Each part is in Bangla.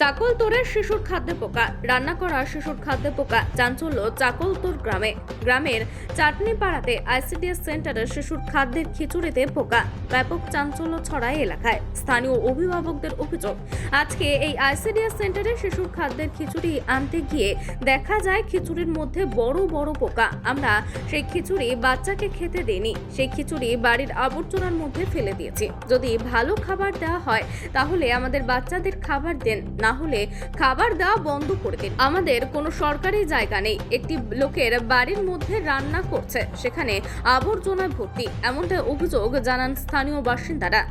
চাকলতোরের শিশুর খাদ্যে পোকা, রান্না করা শিশুর খাদ্যে পোকা, চাঞ্চল্য চাকলতোর গ্রামে। গ্রামের চাটনি পাড়াতে আইসিডিএস সেন্টারের শিশুর খাদ্যের খিচুড়িতে পোকা, ব্যাপক চাঞ্চল্য ছড়ায় এলাকায়। স্থানীয় অভিভাবকদের অভিযোগ, আজকে এই আইসিডিএস সেন্টারে শিশুর খাদ্যের খিচুড়ি আনতে গিয়ে দেখা যায় খিচুড়ির মধ্যে বড় বড় পোকা। আমরা সেই খিচুড়ি বাচ্চাকে খেতে দিইনি, সেই খিচুড়ি বাড়ির আবর্জনার মধ্যে ফেলে দিয়েছি। যদি ভালো খাবার দেওয়া হয়, তাহলে আমাদের বাচ্চাদের খাবার দেন না হলে খাবার দেওয়া বন্ধ করে দিন। আমাদের কোনো সরকারি জায়গা নেই। একটি লোকের বাড়ির মধ্যে রান্না করছে। সেখানে আবর্জনা ভর্তি। এমনটা অভিযোগ জানান স্থানীয় বাসিন্দারা।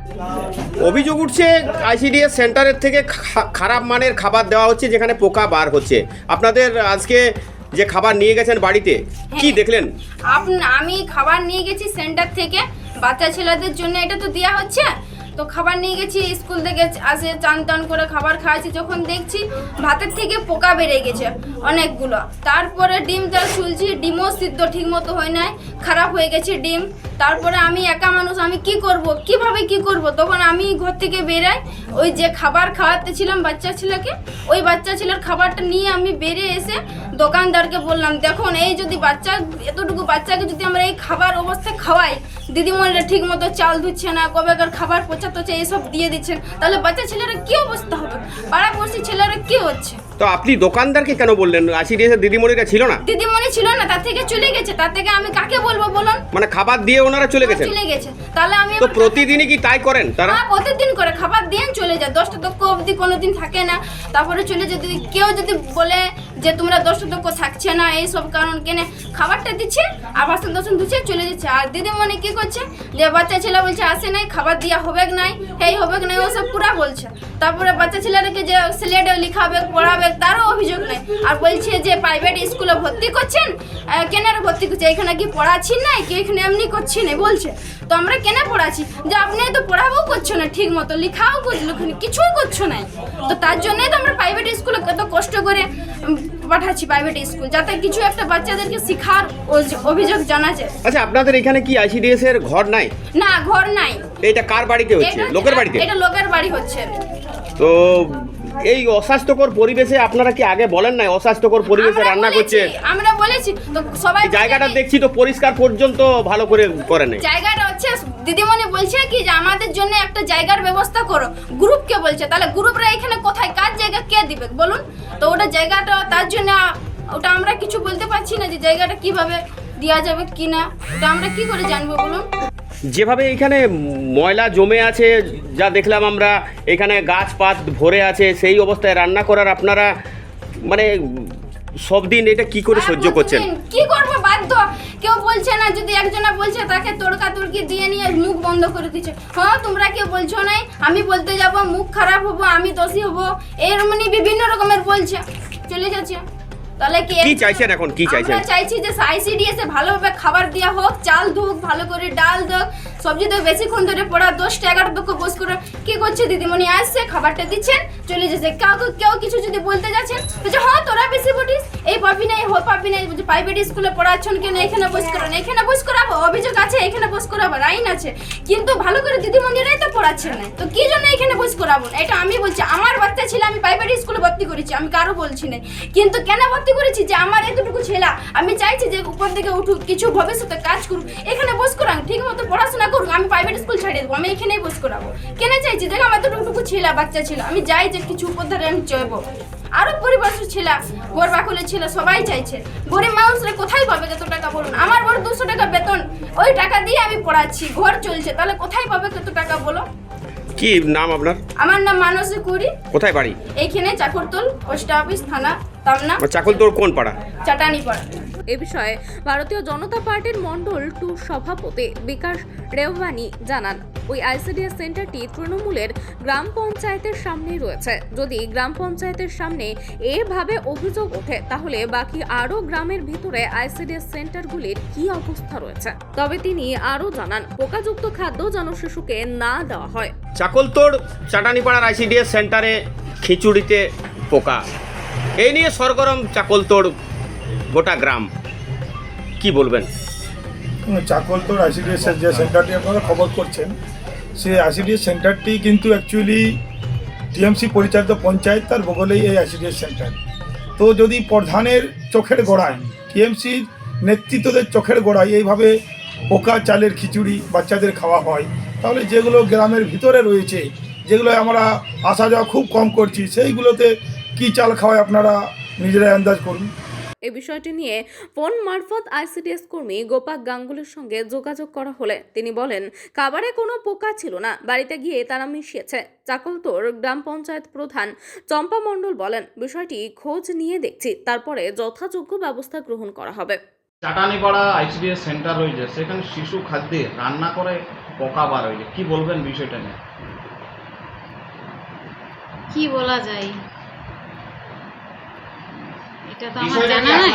অভিযোগ উঠছে আইসিডিএস সেন্টারের থেকে খা- খারাপ মানের খাবার দেওয়া হচ্ছে যেখানে পোকা বার হচ্ছে। আপনাদের আজকে যে খাবার নিয়ে গেছেন বাড়িতে কি দেখলেন? আপন- আমি খাবার নিয়ে গেছি সেন্টার থেকে। বাচ্চা ছেলেদের জন্য এটা তো দেওয়া হচ্ছে। তো খাবার নিয়ে গেছি, স্কুল থেকে আসে চান টান করে খাবার খাওয়াচ্ছি যখন দেখছি ভাতের থেকে পোকা বেড়ে গেছে অনেকগুলো। তারপরে ডিমটা চুলছি ডিমও সিদ্ধ ঠিক মতো হয় নাই, খারাপ হয়ে গেছে ডিম। তারপরে আমি একা মানুষ, আমি কি করব, কীভাবে কি করব? তখন আমি ঘর থেকে বেরাই, ওই যে খাবার খাওয়াতে ছিলাম বাচ্চা ছেলেকে, ওই বাচ্চা ছেলের খাবারটা নিয়ে আমি বেরিয়ে এসে দোকানদারকে বললাম, দেখুন, এই যদি বাচ্চা, এতটুকু বাচ্চাকে যদি আমরা এই খাবার অবস্থায় খাওয়াই দিদিমণিরা ঠিক মতো চাল ধুচ্ছে না কবেকার খাবার পচা টচা এইসব দিয়ে দিচ্ছেন। তাহলে বাচ্চা ছেলেরা কি অবস্থা হবে? পাড়াপড়শি ছেলেরা কি হচ্ছে? তো আপনি দোকানদারকে কেন বললেন? আইসিডিএস এর দিদিমণিরা ছিল না? দিদিমণি ছিল না তার থেকে চলে গেছে। তার থেকে আমি কাকে বলব বলুন? মানে খাবার দিয়ে ওনারা চলে গেছে চলে গেছে। তাহলে আমি তো প্রতিদিনই কি তাই করেন তারা? হ্যাঁ প্রতিদিন করে। খাবার দিয়ে চলে যায়। দশটা তক্ক অবধি কোনোদিন থাকে না। তারপরে চলে যদি কেউ যদি বলে যে তোমরা দশটা দক্ষ থাকছে না এই সব কারণ কেনে খাবারটা দিচ্ছে আর বাসন টাসন ধুচ্ছে চলে যাচ্ছে। আর দিদিমণি কি করছে? যে বাচ্চা ছেলে বলছে আসে নাই খাবার দিয়া হবে নাই এই হবে নাই ও সব পুরা বলছে। তারপরে বাচ্চা ছেলেটাকে যে সিলেটে লিখাবে পড়াবে তারও অভিযোগ নেই। আর বলছে যে প্রাইভেট স্কুলে ভর্তি করছেন? আহ, কেন রে ভর্তি করছে? এখানে কি পড়াচ্ছি নাই? কি এখানে এমনি করছি না বলছে। তো আমরা কেন পড়াচ্ছি? যে আপনি তো পড়াবও করছ না ঠিক মতো লিখাও করছ না কিছুই করছ না তো তার জন্যই তো আমরা প্রাইভেট স্কুলে কত কষ্ট করে পাঠাচ্ছি প্রাইভেট স্কুল যাতে কিছু একটা বাচ্চাদেরকে শিখার অভিযোগ জানা যায় আচ্ছা আপনাদের এখানে কি আইসিডিএস এর ঘর নাই? না ঘর নাই। এটা কার বাড়িতে হচ্ছে? লোকের বাড়িতে? এটা লোকের বাড়ি হচ্ছে। তো এই অস্বাস্থ্যকর পরিবেশে আপনারা কি আগে বলেন নাই অস্বাস্থ্যকর পরিবেশে রান্না করছে? আমরা বলেছি তো সবাই জায়গাটা দেখছি তো পরিষ্কার পর্যন্ত ভালো করে করে নেই। জায়গাটা হচ্ছে দিদিমণি বলছে কি যে আমাদের জন্য একটা জায়গার ব্যবস্থা করো গ্রুপকে বলছে। তাহলে গ্রুপরা এখানে কোথায় কার জায়গা কে দিবে বলুন? তো ওটা জায়গাটা তার জন্য ওটা আমরা কিছু বলতে পারছি না যে জায়গাটা কীভাবে দেওয়া যাবে কি না ওটা আমরা কি করে জানব বলুন? যেভাবে এখানে ময়লা জমে আছে যা দেখলাম আমরা এখানে গাছপাত ভরে আছে সেই অবস্থায় রান্না করার আপনারা মানে সব দিন এটা কি করে সহ্য করছেন? কি করব বাধ্য। কেউ বলছে না যদি একজনা বলছে তাকে তড়কা তড়কি দিয়ে নিয়ে মুখ বন্ধ করে দিচ্ছে। হ্যাঁ তোমরা কেউ বলছো নাই আমি বলতে যাব মুখ খারাপ হব আমি দোষী হব। এরমনি বিভিন্ন রকমের বলছে চলে যাচ্ছে। তাহলে কি কি চাইছেন এখন? কি চাইছেন? আমরা চাইছি যে আইসিডিএস এ ভালোভাবে খাবার দেওয়া হোক চাল ধোক ভালো করে ডাল দোক সবজি তো বেশিক্ষণ ধরে পড়া দশটা এগারো দুঃখ বস করে কি করছে দিদিমণি আসছে খাবারটা দিচ্ছেন চলে যাচ্ছে। কাউকে কেউ কিছু যদি বলতে যাচ্ছেন বলছে হ্যাঁ তোরা বেশি বটিস এই পাবি নাই হো পাবি নাই বলছে প্রাইভেট স্কুলে পড়াচ্ছেন কেন? এখানে বস করেন এখানে বস করাবো অভিযোগ আছে এখানে বস করাবো আইন আছে। কিন্তু ভালো করে দিদিমণিরাই তো পড়াচ্ছেন না। তো কি জন্য এখানে বস করাবো? এটা আমি বলছি আমার বাচ্চা ছিল আমি প্রাইভেট স্কুলে ভর্তি করেছি আমি কারও বলছি না কিন্তু কেন ভর্তি করেছি যে আমার এতটুকু ছেলা আমি চাইছি যে উপর থেকে উঠুক কিছু ভবিষ্যতে কাজ করুক এখানে বস করাং ঠিক মতো পড়াশোনা করুক আমি প্রাইভেট স্কুল ছাড়িয়ে দেবো আমি এখানেই বস করাবো। কেন চাইছি? দেখো আমার এতটুকু ছেলা বাচ্চা ছিল আমি যাই যে কিছু উপর ধরে আমি চলবো আরও পরিবার ছিল গোর বাকুলে ছিল সবাই চাইছে। গরিব মানুষরা কোথায় পাবে কত টাকা বলুন? আমার বড় দুশো টাকা বেতন ওই টাকা দিয়ে আমি পড়াচ্ছি ঘর চলছে তাহলে কোথায় পাবে কত টাকা বলো? কি নাম আপনার? আমার নাম মানসী কুড়ি কোথায় বাড়ি? এইখানে চাকরতল পোস্ট অফিস থানা তামনা চাকল তোর কোন পাড়া? চাটানি পাড়া এ বিষয়ে ভারতীয় জনতা পার্টির মণ্ডল টু সভাপতি বিকাশ রেওয়ানি জানান ওই আইসিডিএস সেন্টারটি তৃণমূলের গ্রাম পঞ্চায়েতের সামনেই রয়েছে। যদি গ্রাম পঞ্চায়েতের সামনে এভাবে অভিযোগ ওঠে তাহলে বাকি আরও গ্রামের ভিতরে আইসিডিএস সেন্টারগুলির কি অবস্থা রয়েছে? তবে তিনি আরও জানান পোকাযুক্ত খাদ্য যেন শিশুকে না দেওয়া হয়। চাকলতোড় চাটানিপাড়ার আইসিডিএস সেন্টারে খিচুড়িতে পোকা। এই নিয়ে সরগরম চাকলতোড় গোটা গ্রাম। কি বলবেন? চাকলতোর আইসিডিএস এর যে সেন্টারটি আপনারা খবর করছেন, সেই আইসিডিএস সেন্টারটি কিন্তু অ্যাকচুয়ালি টিএমসি পরিচালিত পঞ্চায়েত, তার বগলেই এই আইসিডিএস সেন্টার। তো যদি প্রধানের চোখের গোড়ায় টিএমসির নেতৃত্বদের চোখের গোড়ায় এইভাবে পোকা, চালের খিচুড়ি বাচ্চাদের খাওয়া হয়, তাহলে যেগুলো গ্রামের ভিতরে রয়েছে, যেগুলো আমরা আসা যাওয়া খুব কম করছি, সেইগুলোতে কি চাল খাওয়ায় আপনারা নিজেরাই আন্দাজ করুন। এই বিষয়টি নিয়ে ফোন মারফত আইসিডিএস কর্মী গোপাক গাঙ্গুলির সঙ্গে যোগাযোগ করা হলে তিনি বলেন খাবারে কোনো পোকা ছিল না বাড়িতে গিয়ে তারা মিশিয়েছে। চাকলতোর গ্রাম পঞ্চায়েত প্রধান চম্পা মণ্ডল বলেন বিষয়টি খোঁজ নিয়ে দেখছি তারপরে যথাযোগ্য ব্যবস্থা গ্রহণ করা হবে। চাটানিপাড়া আইসিডিএস সেন্টার রয়েছে সেখানে শিশু খাদ্যে রান্না করে পোকা বার হয়েছে। কি বলবেন বিষয়টা নিয়ে? কি বলা যায়? এটা তো আমার জানা নাই?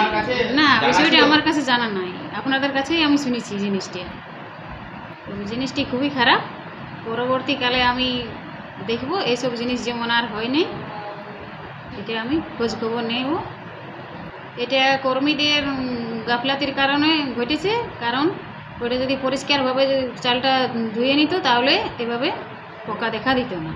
না বিষয়টা আমার কাছে জানা নাই। আপনাদের কাছেই আমি শুনেছি জিনিসটা। জিনিসটি খুবই খারাপ। পরবর্তীকালে আমি দেখব এইসব জিনিস যেমন আর হয়নি এটা আমি খোঁজ খবর নেব। এটা কর্মীদের গাফলাতির কারণে ঘটেছে। কারণ ওটা যদি পরিষ্কারভাবে চালটা ধুয়ে নিত তাহলে এভাবে পোকা দেখা দিত না।